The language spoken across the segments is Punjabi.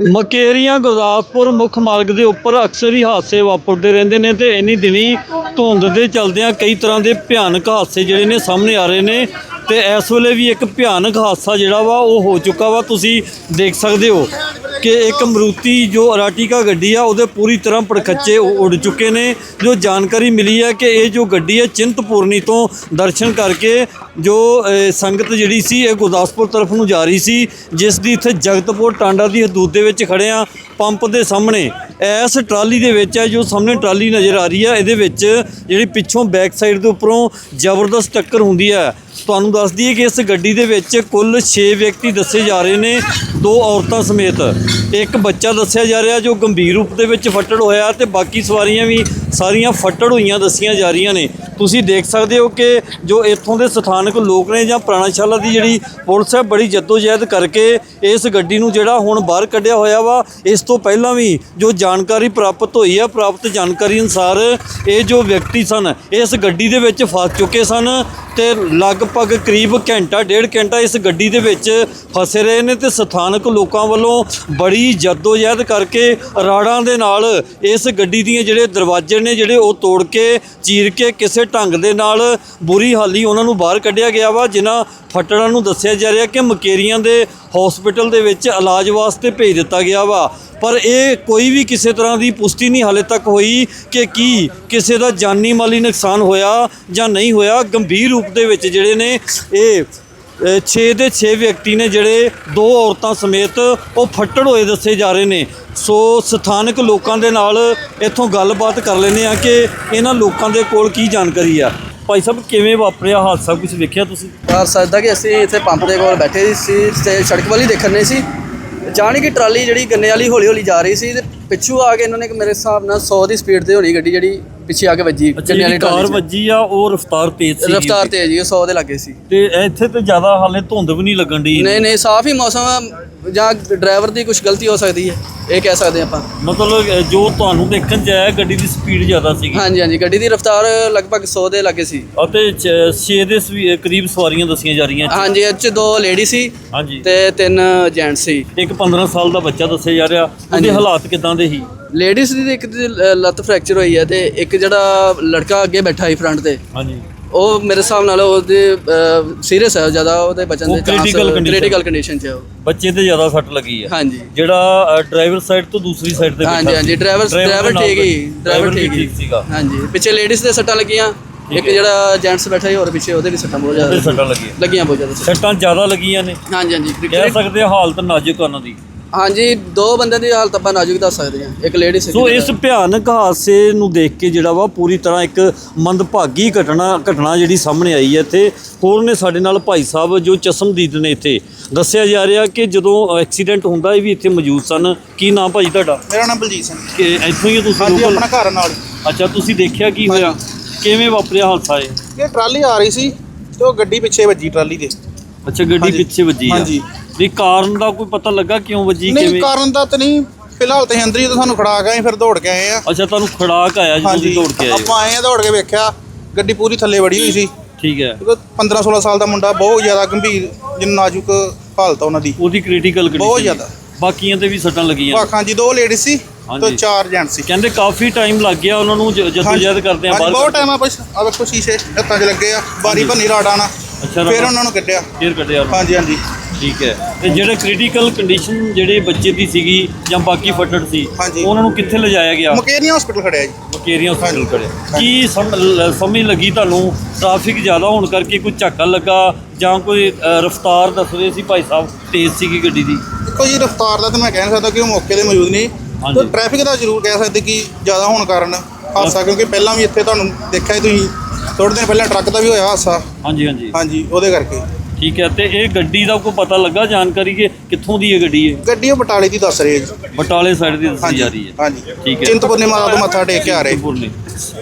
ਮਕੇਰੀਆਂ ਗੁਰਦਾਸਪੁਰ ਮੁੱਖ ਮਾਰਗ ਦੇ ਉੱਪਰ ਅਕਸਰ ਹੀ ਹਾਦਸੇ ਵਾਪਰਦੇ ਰਹਿੰਦੇ ਨੇ ਤੇ ਇੰਨੀ ਦਿਨੀ ਧੁੰਦ ਦੇ ਚਲਦਿਆਂ ਕਈ ਤਰ੍ਹਾਂ ਦੇ ਭਿਆਨਕ ਹਾਦਸੇ ਜਿਹੜੇ ਨੇ ਸਾਹਮਣੇ ਆ ਰਹੇ ਨੇ ਤੇ ਇਸ ਵੇਲੇ ਵੀ ਇੱਕ ਭਿਆਨਕ ਹਾਦਸਾ ਜਿਹੜਾ ਵਾ ਉਹ ਹੋ ਚੁੱਕਾ ਵਾ, ਤੁਸੀਂ ਦੇਖ ਸਕਦੇ ਹੋ। ਕਿ ਇੱਕ ਮਰੂਤੀ ਜੋ ਅਰਾਟੀਕਾ ਗੱਡੀ ਆ, ਉਹਦੇ ਪੂਰੀ ਤਰ੍ਹਾਂ ਪੜਖੱਚੇ ਉੱਡ ਚੁੱਕੇ ਨੇ। ਜੋ ਜਾਣਕਾਰੀ ਮਿਲੀ ਹੈ ਕਿ ਇਹ ਜੋ ਗੱਡੀ ਹੈ ਚਿੰਤਪੂਰਨੀ ਤੋਂ ਦਰਸ਼ਨ ਕਰਕੇ ਜੋ ਸੰਗਤ ਜਿਹੜੀ ਸੀ, ਇਹ ਗੁਰਦਾਸਪੁਰ ਤਰਫ ਨੂੰ ਜਾ ਰਹੀ ਸੀ, ਜਿਸ ਦੀ ਇੱਥੇ ਜਗਤਪੁਰ ਟਾਂਡਾ ਦੀ ਹਦੂਦ ਦੇ ਵਿੱਚ ਖੜੇ ਆ, ਪੰਪ ਦੇ ਸਾਹਮਣੇ। ਇਸ ਟਰਾਲੀ ਦੇ ਵਿੱਚ ਹੈ ਜੋ ਸਾਹਮਣੇ ਟਰਾਲੀ ਨਜ਼ਰ ਆ ਰਹੀ ਹੈ ਇਹਦੇ ਵਿੱਚ ਜਿਹੜੀ ਪਿੱਛੋਂ ਬੈਕ ਸਾਈਡ ਦੇ ਉੱਪਰੋਂ ਜ਼ਬਰਦਸਤ ਟੱਕਰ ਹੁੰਦੀ ਹੈ ਤੁਹਾਨੂੰ ਦੱਸ ਦਈਏ ਕਿ ਇਸ ਗੱਡੀ ਦੇ ਵਿੱਚ ਕੁੱਲ 6 ਵਿਅਕਤੀ ਦੱਸੇ ਜਾ ਰਹੇ ਨੇ, ਦੋ ਔਰਤਾਂ ਸਮੇਤ। ਇੱਕ ਬੱਚਾ ਦੱਸਿਆ ਜਾ ਰਿਹਾ ਜੋ ਗੰਭੀਰ ਰੂਪ ਦੇ ਵਿੱਚ ਫੱਟੜ ਹੋਇਆ ਤੇ ਬਾਕੀ ਸਵਾਰੀਆਂ ਵੀ ਸਾਰੀਆਂ ਫੱਟੜ ਹੋਈਆਂ ਦੱਸੀਆਂ ਜਾ ਰਹੀਆਂ ਨੇ। ਤੁਸੀਂ ਦੇਖ ਸਕਦੇ ਹੋ ਕਿ ਜੋ ਇੱਥੋਂ ਦੇ ਸਥਾਨਕ ਲੋਕ ਨੇ ਜਾਂ ਪ੍ਰਾਣਾਸ਼ਾਲਾ ਦੀ ਜਿਹੜੀ ਪੁਲਿਸ ਹੈ, ਬੜੀ ਜਹਿਦ ਕਰਕੇ ਇਸ ਗੱਡੀ ਨੂੰ ਜਿਹੜਾ ਹੁਣ ਬਾਹਰ ਕੱਢਿਆ ਹੋਇਆ ਵਾ। ਇਸ ਤੋਂ ਪਹਿਲਾਂ ਵੀ ਜੋ ਜਾਣਕਾਰੀ ਪ੍ਰਾਪਤ ਹੋਈ ਹੈ, ਪ੍ਰਾਪਤ ਜਾਣਕਾਰੀ ਅਨੁਸਾਰ ਇਹ ਜੋ ਵਿਅਕਤੀ ਸਨ, ਇਸ ਗੱਡੀ ਦੇ ਵਿੱਚ ਫਸ ਚੁੱਕੇ ਸਨ ਤੇ ਲਗਭਗ ਕਰੀਬ ਘੰਟਾ, ਡੇਢ ਘੰਟਾ ਇਸ ਗੱਡੀ ਦੇ ਵਿੱਚ ਫਸੇ ਰਹੇ ਨੇ ਤੇ ਸਥਾਨਕ ਲੋਕਾਂ ਵੱਲੋਂ ਬੜੀ ਜਹਿਦ ਕਰਕੇ ਰਾੜਾਂ ਦੇ ਨਾਲ ਇਸ ਗੱਡੀ ਦੀਆਂ ਜਿਹੜੇ ਦਰਵਾਜ਼ੇ ਨੇ ਜਿਹੜੇ ਉਹ ਤੋੜ ਕੇ, ਚੀਰ ਕੇ ਕਿਸੇ ਢੰਗ ਦੇ ਨਾਲ ਬੁਰੀ ਹਾਲੀ ਉਹਨਾਂ ਨੂੰ ਬਾਹਰ ਕੱਢਿਆ ਗਿਆ ਵਾ, ਜਿਨ੍ਹਾਂ ਫੱਟੜਾਂ ਨੂੰ ਦੱਸਿਆ ਜਾ ਰਿਹਾ ਕਿ ਮਕੇਰੀਆਂ ਦੇ ਹਸਪੀਟਲ ਦੇ ਵਿੱਚ ਇਲਾਜ ਵਾਸਤੇ ਭੇਜ ਦਿੱਤਾ ਗਿਆ ਵਾ। ਪਰ ਇਹ ਕੋਈ ਵੀ ਕਿਸੇ ਤਰ੍ਹਾਂ ਦੀ ਪੁਸ਼ਟੀ ਨਹੀਂ ਹਾਲੇ ਤੱਕ ਹੋਈ ਕਿ ਕੀ ਕਿਸੇ ਦਾ ਜਾਨੀ ਮਾਲੀ ਨੁਕਸਾਨ ਹੋਇਆ ਜਾਂ ਨਹੀਂ ਹੋਇਆ। ਗੰਭੀਰ ਰੂਪ ਦੇ ਵਿੱਚ ਜਿਹੜੇ ਨੇ ਇਹ 6 ਦੇ 6 ਵਿਅਕਤੀ ਨੇ ਜਿਹੜੇ ਦੋ ਔਰਤਾਂ ਸਮੇਤ ਉਹ ਫੱਟੜ ਹੋਏ ਦੱਸੇ ਜਾ ਰਹੇ ਨੇ। ਸੋ ਸਥਾਨਕ ਲੋਕਾਂ ਦੇ ਨਾਲ ਇੱਥੋਂ ਗੱਲਬਾਤ ਕਰ ਲੈਂਦੇ ਆ ਕਿ ਇਹਨਾਂ ਲੋਕਾਂ ਦੇ ਕੋਲ ਕੀ ਜਾਣਕਾਰੀ ਆ। ਭਾਈ ਸਾਹਿਬ, ਕਿਵੇਂ ਵਾਪਰਿਆ ਹਾਦਸਾ? ਕੁਝ ਵੇਖਿਆ ਤੁਸੀਂ? ਯਾਰ ਸਕਦਾ ਕਿ ਅਸੀਂ ਇੱਥੇ ਪੰਪ ਦੇ ਕੋਲ ਬੈਠੇ ਸੀ ਤੇ ਸੜਕ ਵਾਲੀ ਦੇਖਣ ਨੇ ਸੀ। ਅਚਾਨਕ ਹੀ ਟਰਾਲੀ ਜਿਹੜੀ ਗੰਨੇ ਵਾਲੀ ਹੌਲੀ ਹੌਲੀ ਜਾ ਰਹੀ ਸੀ ਤੇ ਪਿੱਛੋਂ ਆ ਕੇ ਇਹਨਾਂ ਨੇ ਕਿ ਮੇਰੇ ਹਿਸਾਬ ਨਾਲ 100 ਦੀ ਸਪੀਡ ਤੇ ਹੋਣੀ ਗੱਡੀ ਜਿਹੜੀ ਪਿੱਛੇ ਆ ਕੇ ਵੱਜੀ ਜਿਹੜੀ ਵਾਲੀ ਕਾਰ ਟਰਾਲੀ 'ਚ। ਵੱਜੀ ਆ ਉਹ ਰਫ਼ਤਾਰ ਤੇਜ਼ ਸੀ ਰਫ਼ਤਾਰ ਤੇਜ਼ ਹੀ 100 ਦੇ ਲੱਗੇ ਸੀ। ਤੇ ਇੱਥੇ ਤੇ ਜ਼ਿਆਦਾ ਹਾਲੇ ਧੁੰਦ ਵੀ ਨਹੀਂ ਲੱਗਣ ਦੀ ਨਹੀਂ ਨਹੀਂ ਸਾਫ਼ ਹੀ ਮੌਸਮ ਜਾਂ ਡਰਾਈਵਰ ਦੀ ਕੁਝ ਗਲਤੀ ਹੋ ਸਕਦੀ ਹੈ ਇਹ ਕਹਿ ਸਕਦੇ ਆਪਾਂ। ਮਤਲਬ ਜੋ ਤੁਹਾਨੂੰ ਦੇਖਣ ਚ ਆਇਆ ਗੱਡੀ ਦੀ ਸਪੀਡ ਜ਼ਿਆਦਾ ਸੀਗੀ। ਹਾਂਜੀ ਹਾਂਜੀ ਗੱਡੀ ਦੀ ਰਫ਼ਤਾਰ ਲਗਭਗ 100 ਦੇ ਲੱਗੇ ਸੀ। ਅਤੇ 6 ਦੇ ਸਵੀ- ਕਰੀਬ ਸਵਾਰੀਆਂ ਦੱਸੀਆਂ ਜਾ ਰਹੀਆਂ ਹਾਂਜੀ ਇਹ 'ਚ ਦੋ ਲੇਡੀ ਸੀ ਹਾਂਜੀ। ਤੇ ਤਿੰਨ ਜੈਂਟ ਸੀ। ਇੱਕ 15 ਸਾਲ ਦਾ ਬੱਚਾ ਦੱਸਿਆ ਜਾ ਰਿਹਾ। ਉਹਦੇ ਹਾਂਜੀ। ਹਾਲਾਤ ਕਿਦਾਂ ਦੇ ਸੀ? ਲੇਡੀਜ਼ ਦੀ ਤਾਂ ਇੱਕ ਦੀ ਲ- ਲੱਤ ਫ੍ਰੈਕਚਰ ਹੋਈ ਹੈ ਤੇ ਇੱਕ ਜਿਹੜਾ ਲੜਕਾ ਅੱਗੇ ਬੈਠਾ ਸੀ ਫਰੰਟ ਤੇ। ਹਾਂਜੀ। ਉਹ ਮੇਰੇ ਹਿਸਾਬ ਨਾਲ ਉਹਦੇ ਸੀਰੀਅਸ ਹੈ ਜ਼ਿਆਦਾ ਉਹਦੇ ਉਹ ਦੇ chance critical condition। Critical condition 'ਚ ਹੈ ਉਹ। ਬੱਚੇ ਤੇ ਜ਼ਿਆਦਾ ਸੱਟ ਲੱਗੀ ਆ ਹਾਂਜੀ। ਜਿਹੜਾ ਡਰਾਈਵਰ ਸਾਈਡ ਤੋਂ ਦੂਸਰੀ ਸਾਈਡ ਤੇ ਹਾਂਜੀ ਹਾਂਜੀ। ਡਰਾਈਵਰ ਡਰਾਈਵਰ ਠੀਕ ਹੀ ਡਰਾਈਵਰ ਠੀਕ ਹੀ। ਸੀਗਾ। ਹਾਂਜੀ ਪਿੱਛੇ ਲੇਡੀਜ਼ ਦੇ ਸੱਟਾਂ ਲੱਗੀਆਂ। ਇੱਕ ਜਿਹੜਾ ਜੈਂਟਸ ਬੈਠਾ ਸੀ ਹੋਰ ਪਿੱਛੇ ਉਹਦੇ ਵੀ ਸੱਟਾਂ ਬਹੁਤ ਜ਼ਿਆਦਾ ਸੱਟਾਂ ਲੱਗੀਆਂ। ਲੱਗੀਆਂ ਬਹੁਤ ਜ਼ਿਆਦਾ। ਸੱਟਾਂ। ਸੱਟਾਂ ਜ਼ਿਆਦਾ ਲੱਗੀਆਂ ਨੇ। ਹਾਂਜੀ ਹਾਂਜੀ। ਕਹਿ ਸਕਦੇ ਹਾਲਤ ਨਾਜ਼ੁਕ ਉਹਨਾਂ ਦੀ। ਹਾਂਜੀ ਦੋ ਬੰਦਿਆਂ ਦੀ ਹਾਲਤ ਆਪਾਂ ਨਾਜ਼ੁਕ ਦੱਸ ਸਕਦੇ ਹਾਂ। ਇੱਕ ਲੇਡੀ ਸੀ ਸੋ ਇਸ ਭਿਆਨਕ ਹਾਦਸੇ ਨੂੰ ਦੇਖ ਕੇ ਜਿਹੜਾ ਵਾ ਪੂਰੀ ਤਰ੍ਹਾਂ ਇੱਕ ਮੰਦਭਾਗੀ ਘਟਨਾ ਘਟਨਾ ਜਿਹੜੀ ਸਾਹਮਣੇ ਆਈ ਹੈ ਇੱਥੇ ਹੋਰ ਨੇ ਸਾਡੇ ਨਾਲ ਭਾਈ ਸਾਹਿਬ ਜੋ ਚਸ਼ਮਦੀਦ ਨੇ ਇੱਥੇ ਦੱਸਿਆ ਜਾ ਰਿਹਾ ਕਿ ਜਦੋਂ ਐਕਸੀਡੈਂਟ ਹੁੰਦਾ ਇਹ ਵੀ ਇੱਥੇ ਮੌਜੂਦ ਸਨ। ਕੀ ਨਾਮ ਭਾਈ ਤੁਹਾਡਾ? ਮੇਰਾ ਨਾਮ ਬਲਜੀਤ ਸਿੰਘ। ਕਿ ਇੱਥੋਂ ਹੀ ਤੁਸੀਂ? ਹਾਂਜੀ ਆਪਣਾ ਘਰ ਨਾਲ। ਅੱਛਾ ਤੁਸੀਂ ਦੇਖਿਆ ਕੀ ਹੋਇਆ? ਕਿਵੇਂ ਵਾਪਰਿਆ ਹਾਦਸਾ ਇਹ? ਇਹ ਟਰਾਲੀ ਆ ਰਹੀ ਸੀ ਤੇ ਉਹ ਗੱਡੀ ਪਿੱਛੇ ਵੱਜੀ ਟਰਾਲੀ ਦੇ। ਅੱਛਾ ਗੱਡੀ। ਪਿੱਛੇ ਵੱਜੀ ਆ। ਹਾਂਜੀ। ਵੀ ਕਾਰਨ ਦਾ ਕੋਈ ਪਤਾ ਲੱਗਾ ਕਿਉਂ ਵੱਜੀ ਨਹੀਂ ਕਿਵੇਂ? ਕਾਰਨ ਦਾ ਤਾਂ ਨਹੀਂ। ਫਿਲਹਾਲ ਤੇ ਅੰਦਰ ਹੀ ਤਾਂ ਸਾਨੂੰ ਖੜਾ ਗਏ ਫਿਰ ਦੌੜ ਕੇ ਆਏ ਆ। ਅੱਛਾ ਤੁਹਾਨੂੰ ਖੜਾਕ ਆਇਆ ਜਦੋਂ ਤੁਸੀਂ ਦੌੜ ਕੇ ਆਏ ਹੋ। ਆਪਾਂ ਆਏ ਆ ਦੌੜ ਕੇ ਵੇਖਿਆ ਗੱਡੀ ਪੂਰੀ ਥੱਲੇ ਵੜੀ ਹੋਈ ਸੀ। ਠੀਕ ਹੈ। 15 16 ਸਾਲ ਦਾ ਮੁੰਡਾ ਬਹੁਤ ਜ਼ਿਆਦਾ ਗੰਭੀਰ ਜਿੰਨ ਨਾਜ਼ੁਕ ਹਾਲਤ ਆ ਉਹਨਾਂ ਦੀ। ਉਹਦੀ ਕ੍ਰਿਟੀਕਲ ਕੰਡੀਸ਼ਨ ਬਹੁਤ ਜ਼ਿਆਦਾ। ਬਾਕੀਆਂ ਤੇ ਵੀ ਸੱਟਾਂ ਲੱਗੀਆਂ ਵਾਖਾਂ ਜੀ ਦੋ ਲੇਡੀ ਸੀ ਹਾਂਜੀ। ਤੇ ਚਾਰ ਜੈਂਟ ਸੀ। ਕਹਿੰਦੇ ਕਾਫੀ ਟਾਈਮ ਲੱਗ ਗਿਆ ਉਹਨਾਂ ਨੂੰ ਜਦੋਜਹਿਦ ਕਰਦੇ ਆ ਹਾਂਜੀ, ਬਾਹਰ ਬਹੁਤ ਟਾਈਮ ਆ ਬਸ ਆ ਵੇਖੋ ਸ਼ੀਸ਼ੇ ਹੱਥਾਂ 'ਚ ਲੱਗੇ ਆ। ਬਾਰੀ ਭੰਨੀ ਰਾੜਾਂ ਨਾਲ ਅੱਛਾ ਫਿਰ ਉਹਨਾਂ ਨੂੰ ਕੱਢਿਆ। ਫੇਰ ਕੱਢਿਆ। ਹਾਂਜੀ ਹਾਂਜੀ। ਠੀਕ ਹੈ। ਤੇ ਜਿਹੜੇ ਕ੍ਰਿਟੀਕਲ ਕੰਡੀਸ਼ਨ ਜਿਹੜੇ ਬੱਚੇ ਦੀ ਸੀਗੀ ਜਾਂ ਬਾਕੀ ਫੱਟੜ ਸੀ ਹਾਂਜੀ। ਉਹਨਾਂ ਨੂੰ ਕਿੱਥੇ ਲਿਜਾਇਆ ਗਿਆ? ਮੁਕੇਰੀਆਂ ਹਸਪੀਟਲ ਖੜਿਆ ਜੀ। ਮਕੇਰੀਆਂ ਹਸਪੀਟਲ। ਕਰਿਆ ਕੀ ਸਮ- ਲ- ਸਮਝ ਲੱਗੀ ਤੁਹਾਨੂੰ? ਟ੍ਰੈਫਿਕ ਜ਼ਿਆਦਾ ਹੋਣ ਕਰਕੇ ਕੋਈ ਝੱਕਾ ਲੱਗਾ ਜਾਂ ਕੋਈ ਅ, ਰਫ਼ਤਾਰ ਦੱਸ ਰਹੇ ਸੀ ਭਾਈ ਸਾਹਿਬ ਤੇਜ਼ ਸੀਗੀ ਗੱਡੀ ਦੀ? ਦੇਖੋ ਜੀ ਰਫਤਾਰ ਦਾ ਤਾਂ ਮੈਂ ਕਹਿ ਨਹੀਂ ਸਕਦਾ ਕਿ ਉਹ ਮੌਕੇ ਤੇ ਮੌਜੂਦ ਨਹੀਂ। ਹਾਂਜੀ। ਤੇ ਟ੍ਰੈਫਿਕ ਦਾ ਜ਼ਰੂਰ ਕਹਿ ਸਕਦੇ ਕਿ ਜ਼ਿਆਦਾ ਹੋਣ ਕਾਰਨ ਹਾਦਸਾ ਕਿਉਂਕਿ ਪਹਿਲਾਂ ਵੀ ਇੱਥੇ ਤੁਹਾਨੂੰ ਦੇਖਿਆ ਹੀ ਤੁਸੀਂ ਥੋੜੇ ਦਿਨ ਪਹਿਲਾਂ ਟਰੱਕ ਦਾ ਵੀ ਹੋਇਆ ਹਾਦਸਾ ਹਾਂਜੀ ਹਾਂਜੀ। ਹਾਂਜੀ ਉਹਦੇ ਕਰਕੇ। ਠੀਕ ਹੈ ਤੇ ਇਹ ਗੱਡੀ ਦਾ ਕੋਈ ਪਤਾ ਲੱਗਾ ਜਾਣਕਾਰੀ ਕਿ ਕਿੱਥੋਂ ਦੀ ਹੈ ਗੱਡੀ ਇਹ ਗੱਡੀ ਉਹ ਬਟਾਲੇ ਦੀ ਦੱਸ ਰਹੇ ਜੀ। ਬਟਾਲੇ ਸਾਈਡ ਦੀ ਦੱਸੀ ਜਾ ਰਹੀ ਹੈ। ਹਾਂਜੀ। ਠੀਕ ਹੈ। ਚਿੰਤਪੁਰਨੀ ਮਾਤਾ ਤੋਂ ਮੱਥਾ ਟੇਕ ਕੇ ਆ ਰਹੇ। ਚਿੰਤਪੁਰਨੀ।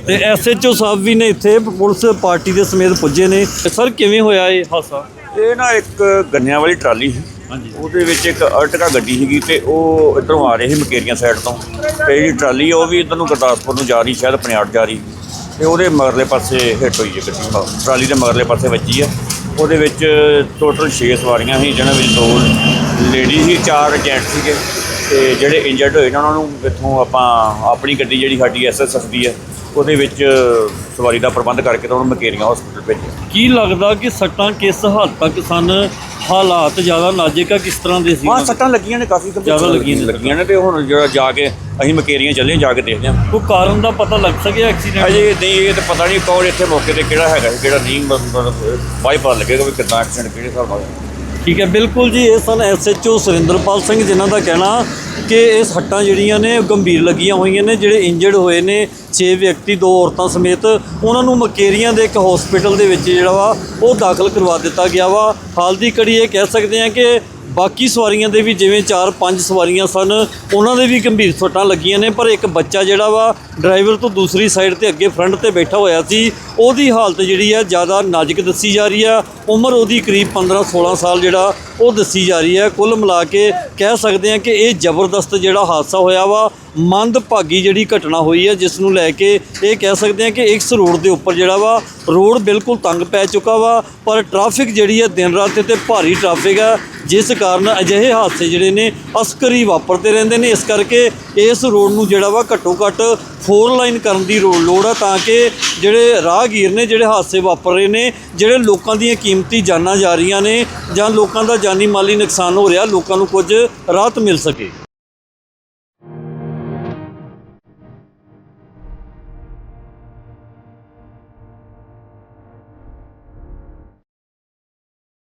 ਤੇ ਐਸਐਚਓ ਸਾਹਿਬ ਵੀ ਨੇ ਇੱਥੇ ਪੁਲਿਸ ਪਾਰਟੀ ਦੇ ਸਮੇਤ ਪੁੱਜੇ ਨੇ। ਸਰ ਕਿਵੇਂ ਹੋਇਆ ਇਹ ਹਾਦਸਾ? ਇਹ ਨਾ ਇੱਕ ਗੰਨਿਆਂ ਵਾਲੀ ਟਰਾਲੀ ਸੀ। ਹਾਂਜੀ। ਉਹਦੇ ਵਿੱਚ ਇੱਕ ਅਰਟਕਾ ਗੱਡੀ ਸੀਗੀ ਤੇ ਉਹ ਇੱਧਰੋਂ ਆ ਰਹੀ ਸੀ ਮਕੇਰੀਆਂ ਸਾਈਡ ਤੋਂ। ਤੇ ਜਿਹੜੀ ਟਰਾਲੀ ਉਹ ਵੀ ਇੱਧਰ ਨੂੰ ਗੁਰਦਾਸਪੁਰ ਨੂੰ ਜਾ ਰਹੀ ਸ਼ਾਇਦ ਪਨਿਆੜ ਜਾ ਰਹੀ। ਤੇ ਉਹਦੇ ਮਗਰਲੇ ਪਾਸੇ ਹਿੱਟ ਹੋਈ ਹੈ ਗੱਡੀ। ਟਰਾਲੀ ਦੇ ਮਗਰਲੇ ਪਾਸੇ ਵੱਜੀ ਆ। ਉਹਦੇ ਵਿੱਚ ਟੋਟਲ 6 ਸਵਾਰੀਆਂ ਸੀ, ਜਿਹਨਾਂ ਵਿੱਚ ਦੋ ਲੇਡੀ ਸੀ, ਚਾਰ ਜੈਂਟ ਸੀਗੇ। ਤੇ ਜਿਹੜੇ ਇੰਜਰਡ ਹੋਏ ਨੇ, ਉਹਨਾਂ ਨੂੰ ਇੱਥੋਂ ਆਪਾਂ ਆਪਣੀ ਗੱਡੀ ਜਿਹੜੀ ਸਾਡੀ ਐਸਐਸਐਫ ਦੀ ਹੈ, ਉਹਦੇ ਵਿੱਚ ਸਵਾਰੀ ਦਾ ਪ੍ਰਬੰਧ ਕਰਕੇ ਤਾਂ ਉਹਨੂੰ ਮਕੇਰੀਆਂ ਹਸਪੀਟਲ ਭੇਜਿਆ। ਕੀ ਲੱਗਦਾ ਕਿ ਸੱਟਾਂ ਕਿਸ ਹੱਦ ਤੱਕ ਸਨ? ਹਾਲਾਤ ਜ਼ਿਆਦਾ ਨਾਜ਼ੁਕ ਆ ਕਿਸ ਤਰ੍ਹਾਂ ਦੇ ਸੀ? ਹਾਂ ਸੱਟਾਂ ਲੱਗੀਆਂ ਨੇ ਕਾਫੀ ਗੰਭੀਰ ਜ਼ਿਆਦਾ ਲੱਗੀਆਂ ਨੇ। ਲੱਗੀਆਂ ਨੇ ਤੇ ਹੁਣ ਜਿਹੜਾ ਜਾ ਕੇ ਅਸੀਂ ਮਕੇਰੀਆਂ ਚੱਲੇ ਜਾ ਕੇ ਦੇਖਦੇ ਹਾਂ। ਕੋਈ ਕਾਰਨ ਦਾ ਪਤਾ ਲੱਗ ਸਕਿਆ ਐਕਸੀਡੈਂਟ? ਅਜੇ ਨਹੀਂ ਇਹ ਤਾਂ ਪਤਾ ਨਹੀਂ ਕੌਣ ਇੱਥੇ ਮੌਕੇ ਤੇ ਕਿਹੜਾ ਹੈਗਾ ਕਿਹੜਾ ਨਹੀਂ ਬਾਈ ਪਤਾ ਲੱਗੇਗਾ ਵੀ ਕਿੱਦਾਂ ਐਕਸੀਡੈਂਟ ਕਿਹੜੇ ਹਿਸਾਬ ਨਾਲ। ਹੋਇਆ ਠੀਕ ਹੈ, ਬਿਲਕੁਲ ਜੀ, ਇਹ ਸਨ ਐਸਐਚਓ ਸੁਰਿੰਦਰਪਾਲ ਸਿੰਘ ਜਿਨ੍ਹਾਂ ਦਾ ਕਹਿਣਾ ਕਿ ਇਹ ਸੱਟਾਂ ਜਿਹੜੀਆਂ ਨੇ ਗੰਭੀਰ ਲੱਗੀਆਂ ਹੋਈਆਂ ਨੇ, ਜਿਹੜੇ ਇੰਜਰਡ ਹੋਏ ਨੇ 6 ਵਿਅਕਤੀ, ਦੋ ਔਰਤਾਂ ਸਮੇਤ, ਉਹਨਾਂ ਨੂੰ ਮਕੇਰੀਆਂ ਦੇ ਇੱਕ ਹਸਪੀਟਲ ਦੇ ਵਿੱਚ ਜਿਹੜਾ ਵਾ, ਉਹ ਦਾਖਲ ਕਰਵਾ ਦਿੱਤਾ ਗਿਆ ਵਾ। ਹਾਲ ਦੀ ਕੜੀ ਇਹ ਕਹਿ ਸਕਦੇ ਹਾਂ ਕਿ ਬਾਕੀ ਸਵਾਰੀਆਂ ਦੇ ਵੀ ਜਿਵੇਂ 4-5 ਸਵਾਰੀਆਂ ਸਨ, ਉਹਨਾਂ ਦੇ ਵੀ ਗੰਭੀਰ ਸੱਟਾਂ ਲੱਗੀਆਂ ਨੇ, ਪਰ ਇੱਕ ਬੱਚਾ ਜਿਹੜਾ ਵਾ ਡਰਾਈਵਰ ਤੋਂ ਦੂਸਰੀ ਸਾਈਡ ਤੇ ਅੱਗੇ ਫਰੰਟ ਤੇ ਬੈਠਾ ਹੋਇਆ ਸੀ, ਉਹਦੀ ਹਾਲਤ ਜਿਹੜੀ ਆ ਜ਼ਿਆਦਾ ਨਾਜ਼ੁਕ ਦੱਸੀ ਜਾ ਰਹੀ ਆ। ਉਮਰ ਉਹਦੀ ਕਰੀਬ 15-16 ਸਾਲ ਜਿਹੜਾ ਉਹ ਦੱਸੀ ਜਾ ਰਹੀ ਹੈ ਕੁੱਲ ਮਿਲਾ ਕੇ ਕਹਿ ਸਕਦੇ ਹਾਂ ਕਿ ਇਹ ਜ਼ਬਰਦਸਤ ਜਿਹੜਾ ਹਾਦਸਾ ਹੋਇਆ ਵਾ ਮੰਦਭਾਗੀ ਜਿਹੜੀ ਘਟਨਾ ਹੋਈ ਹੈ, ਜਿਸ ਨੂੰ ਲੈ ਕੇ ਇਹ ਕਹਿ ਸਕਦੇ ਹਾਂ ਕਿ ਇਸ ਰੋਡ ਦੇ ਉੱਪਰ ਜਿਹੜਾ ਵਾ, ਰੋਡ ਬਿਲਕੁਲ ਤੰਗ ਪੈ ਚੁੱਕਾ ਵਾ, ਪਰ ਟ੍ਰੈਫਿਕ ਜਿਹੜੀ ਹੈ ਦਿਨ ਰਾਤ ਤੇ ਭਾਰੀ ਟ੍ਰੈਫਿਕ ਹੈ, ਜਿਸ ਕਾਰਨ ਅਜਿਹੇ ਹਾਦਸੇ ਜਿਹੜੇ ਨੇ ਅਸਕਰੀ ਵਾਪਰਦੇ ਰਹਿੰਦੇ ਨੇ। ਇਸ ਕਰਕੇ ਇਸ ਰੋਡ ਨੂੰ ਜਿਹੜਾ ਵਾ ਘੱਟੋ ਘੱਟ ਫੋਰ ਲਾਈਨ ਕਰਨ ਦੀ ਰੋ- ਲੋੜ ਆ, ਤਾਂ ਕਿ ਜਿਹੜੇ ਰਾਹਗੀਰ ਨੇ ਜਿਹੜੇ ਹਾਦਸੇ ਵਾਪਰ ਰਹੇ ਨੇ, ਜਿਹੜੇ ਲੋਕਾਂ ਦੀਆਂ ਕੀਮਤੀ ਜਾਨਾਂ ਜਾ ਰਹੀਆਂ ਨੇ ਜਾਂ ਲੋਕਾਂ ਦਾ ਜਾਨੀ ਮਾਲੀ ਨੁਕਸਾਨ ਹੋ ਰਿਹਾ, ਲੋਕਾਂ ਨੂੰ ਕੁਝ ਰਾਹਤ ਮਿਲ ਸਕੇ।